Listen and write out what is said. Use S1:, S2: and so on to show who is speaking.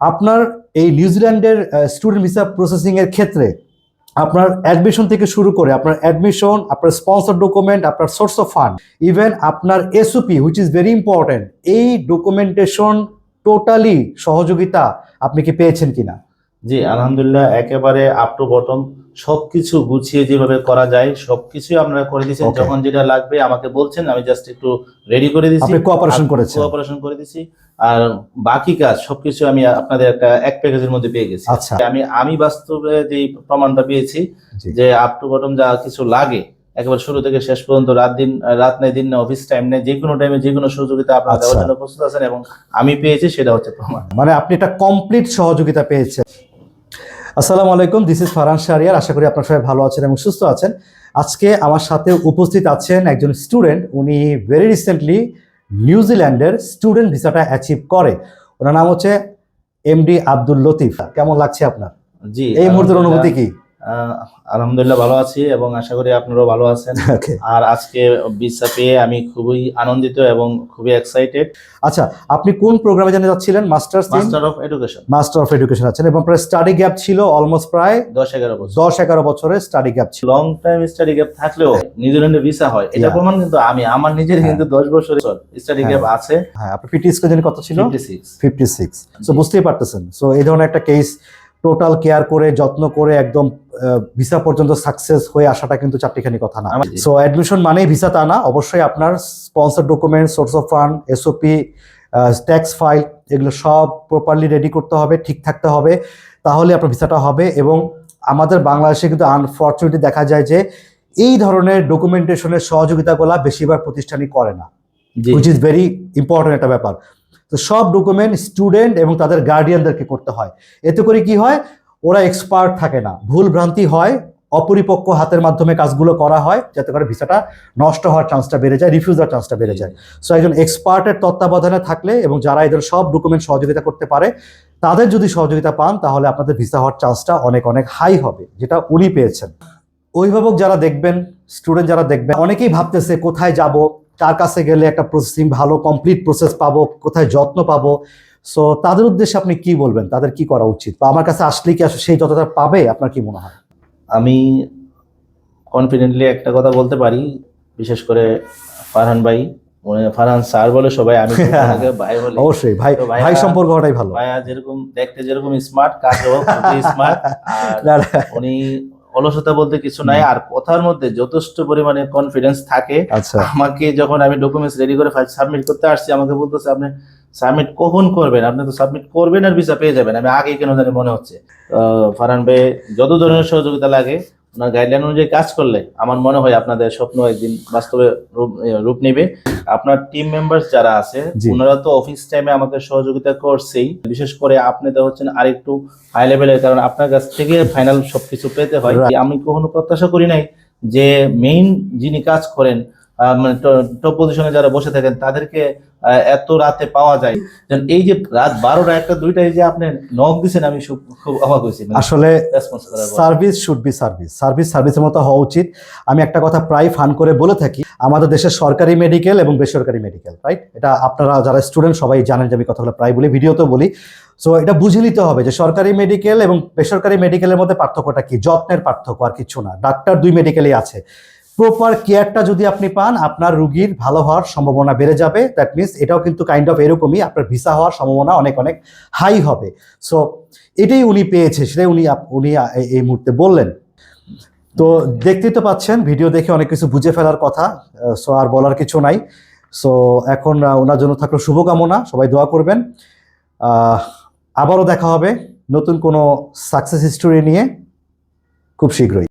S1: আপনার এই নিউজিল্যান্ডের স্টুডেন্ট ভিসা প্রসেসিং এর ক্ষেত্রে আপনার অ্যাডমিশন থেকে শুরু করে আপনার অ্যাডমিশন আপনার স্পন্সর ডকুমেন্ট আপনার সোর্স অফ ফান্ড ইভেন আপনার SOP which is very important এই ডকুমেন্টেশন টোটালি সহযোগিতা আপনি কি পেয়েছেন কিনা?
S2: জি আলহামদুলিল্লাহ একেবারে আপ টু বটম সবকিছু গুছিয়ে যেভাবে করা যায় সবকিছুই আপনারা করে দিয়েছেন। যখন যেটা লাগবে আমাকে বলছেন আমি জাস্ট একটু রেডি করে দিচ্ছি
S1: আপনি cooperation করেছেন।
S2: কোঅপারেশন করে দিছি। আর বাকি কাজ সবকিছু আমি আপনাদের একটা এক প্যাকেজের মধ্যে পেয়ে গেছি।
S1: আচ্ছা।
S2: আমি আমি বাস্তবে যে প্রমাণটা পেয়েছি যে আপ টু বটম যা কিছু লাগে একেবারে শুরু থেকে শেষ পর্যন্ত রাত দিন রাত নেই দিন নেই অফিস টাইম নেই যে কোনো টাইমে যে কোনো সহযোগিতা আপনারা দেওয়ার
S1: আচ্ছা।
S2: জন্য প্রস্তুত আছেন এবং আমি পেয়েছি সেটা হচ্ছে প্রমাণ।
S1: মানে আপনি একটা কমপ্লিট সহযোগিতা পেয়েছেন। আসসালামু আলাইকুম দিস ইজ ফারহান শাহরিয়ার আশা করি আপনার সবাই ভালো আছেন এবং সুস্থ আছেন। আজকে আমার সাথে উপস্থিত আছেন একজন স্টুডেন্ট উনি ভেরি রিসেন্টলি নিউজিল্যান্ডের স্টুডেন্ট ভিসাটা অ্যাচিভ করে। ওনার নাম হচ্ছে এমডি আব্দুল লতিফ কেমন লাগছে আপনার?
S2: জি
S1: এই মুহূর্তের অনুভূতি কি?
S2: আলহামদুলিল্লাহ ভালো আছি এবং আশা করি আপনারাও ভালো আছেন। আর আজকে ভিসা পেয়ে আমি খুবই আনন্দিত এবং খুবই এক্সাইটেড
S1: আচ্ছা আপনি কোন প্রোগ্রামে জানিয়ে যাচ্ছিলেন? Masters
S2: master of education
S1: master of education আছেন এবং প্রায় স্টাডি গ্যাপ ছিল অলমোস্ট প্রায়
S2: দশ এগারো বছর।
S1: দশ এগারো বছরের স্টাডি গ্যাপ ছিল।
S2: লং টাইম স্টাডি গ্যাপ থাকলেও নিউজিল্যান্ডে ভিসা হয়। এটা প্রমাণ কিন্তু আমি আমার নিজের
S1: হ্যাঁ।
S2: কিন্তু দশ বছর স্টাডি। গ্যাপ আছে।
S1: হ্যাঁ আপনি পিটি স্কোর কত ছিল?
S2: Fifty six
S1: fifty six so বুঝতেই পারতেছেন। সো এই ধরনের একটা কেস টোটাল কেয়ার করে যত্ন করে একদম ভিসা পর্যন্ত সাকসেস হয়ে আসাটা কিন্তু চারটিখানি কথা না। সো অ্যাডমিশন মানেই ভিসা তা না। অবশ্যই আপনার sponsor document source of fund SOP tax file এগুলো সব প্রপারলি রেডি করতে হবে ঠিক থাকতে হবে। তাহলে আপনার ভিসাটা হবে এবং আমাদের বাংলাদেশে কিন্তু আনফর্চুনেটলি দেখা যায় যে এই ধরনের ডকুমেন্টেশনের সহযোগিতাগুলা বেশিরভাগ প্রতিষ্ঠানই করে না। হুইচ ইজ ভেরি ইম্পর্টেন্ট একটা ব্যাপার। তো সব ডকুমেন্ট স্টুডেন্ট এবং তাদের গার্ডিয়ানদেরকে করতে হয়। এতে করে কি হয়? ওরা এক্সপার্ট থাকে না। ভুল ভ্রান্তি হয়, অপরিপক্ক হাতের মাধ্যমে কাজগুলো করা হয়, যাতে করে ভিসাটা নষ্ট হওয়ার চান্সটা বেড়ে যায় রিফিউজ হওয়ার চান্সটা বেড়ে যায়। সো একজন এক্সপার্টের তত্ত্বাবধানে থাকলে এবং যারা এদের সব ডকুমেন্ট সহযোগিতা করতে পারে, তাদের যদি সহযোগিতা পান, তাহলে আপনাদের ভিসা হওয়ার চান্সটা অনেক অনেক হাই হবে, যেটা উনি পেয়েছেন। অভিভাবক যারা দেখবেন স্টুডেন্ট যারা দেখবেন, অনেকেই ভাবতেছে কোথায় যাব কার কাছে গেলে একটা প্রসেসিং ভালো কমপ্লিট প্রসেস পাবো কোথায় যত্ন পাবো। সো তাদের উদ্দেশ্যে আপনি কি বলবেন? তাদের কি করা উচিত? বা আমার কাছে আসলে কি আসলে সেই যতটা পাবে? আপনার কি মনে হয়?
S2: আমি কনফিডেন্টলি একটা কথা বলতে পারি বিশেষ করে ফারহান ভাই। ফারহান স্যার বলে সবাই আমি ভাই বলি।
S1: অবশ্যই ভাই ভাই সম্পর্ক হওয়াটাই ভালো।
S2: ভাইয়া যেরকম দেখতে যেরকম স্মার্ট কাজ খুবই স্মার্ট উনি অলসতা বলতে কিছু নাই। আর কথার মধ্যে যথেষ্ট পরিমাণে কনফিডেন্স থাকে।
S1: আচ্ছা।
S2: আমাকে যখন আমি ডকুমেন্টস রেডি করে ফাইল সাবমিট করতে আসছি আমাকে বলতেছে আপনি সাবমিট কখন করবেন? আপনি তো সাবমিট করবেন আর ভিসা পেয়ে যাবেন। আমি আগে কেন জানি মনে হচ্ছে। ফারহান ভাই যত ধরনের সহযোগিতা লাগে ওনার গাইডলাইন অনুযায়ী কাজ করলে আমার মনে হয় আপনাদের স্বপ্ন একদিন বাস্তবে রূপ নেবে। আপনার টিম মেম্বার যারা আছে ওনারা তো অফিস টাইমে আমাকে সহযোগিতা করছেই। বিশেষ করে আপনি তো হচ্ছেন আরেকটু হাই লেভেলের কারণ আপনার কাছ থেকে ফাইনাল সবকিছু পেতে হয়। আমি কখনো প্রত্যাশা করি নাই যে মেইন যিনি কাজ করেন মানে টপ পজিশনে যারা বসে থাকেন তাদেরকে এত রাতে পাওয়া যায়। যেন এই যে রাত বারোটা একটা দুইটায় যে আপনি নক দিছেন আমি খুব অবাক হয়েছি। মানে
S1: আসলে। Service should be service service সার্ভিসের মতো হওয়া উচিত। আমি একটা কথা প্রায় ফান করে বলে থাকি আমাদের দেশের সরকারি মেডিকেল এবং বেসরকারি মেডিকেল রাইট এটা আপনারা যারা স্টুডেন্ট সবাই জানেন যে আমি কথাগুলো প্রায় বলি ভিডিওতেও বলি। সো এটা বুঝে নিতে হবে যে সরকারি মেডিকেল এবং বেসরকারি মেডিকেলের মধ্যে পার্থক্যটা কি? যত্নের পার্থক্য আর কিছু না। ডাক্তার দুই মেডিকেলই আছে। প্রপার কেয়ারটা যদি আপনি পান, আপনার রুগীর ভালো হওয়ার সম্ভাবনা বেড়ে যাবে। দ্যাট মিনস এটাও কিন্তু কাইন্ড অফ এরকমই, আপনার ভিসা হওয়ার সম্ভাবনা অনেক অনেক হাই হবে। সো এটাই উনি পেয়েছে, সেটাই উনি উনি এই মুহূর্তে বললেন। তো দেখতেই তো পাচ্ছেন ভিডিও দেখে অনেক কিছু বুঝে ফেলার কথা সো আর বলার কিছু নাই। সো এখন ওনার জন্য থাকল শুভকামনা, সবাই দোয়া করবেন। আবারও দেখা হবে নতুন কোনো সাকসেস হিস্টোরি নিয়ে। খুব শীঘ্রই।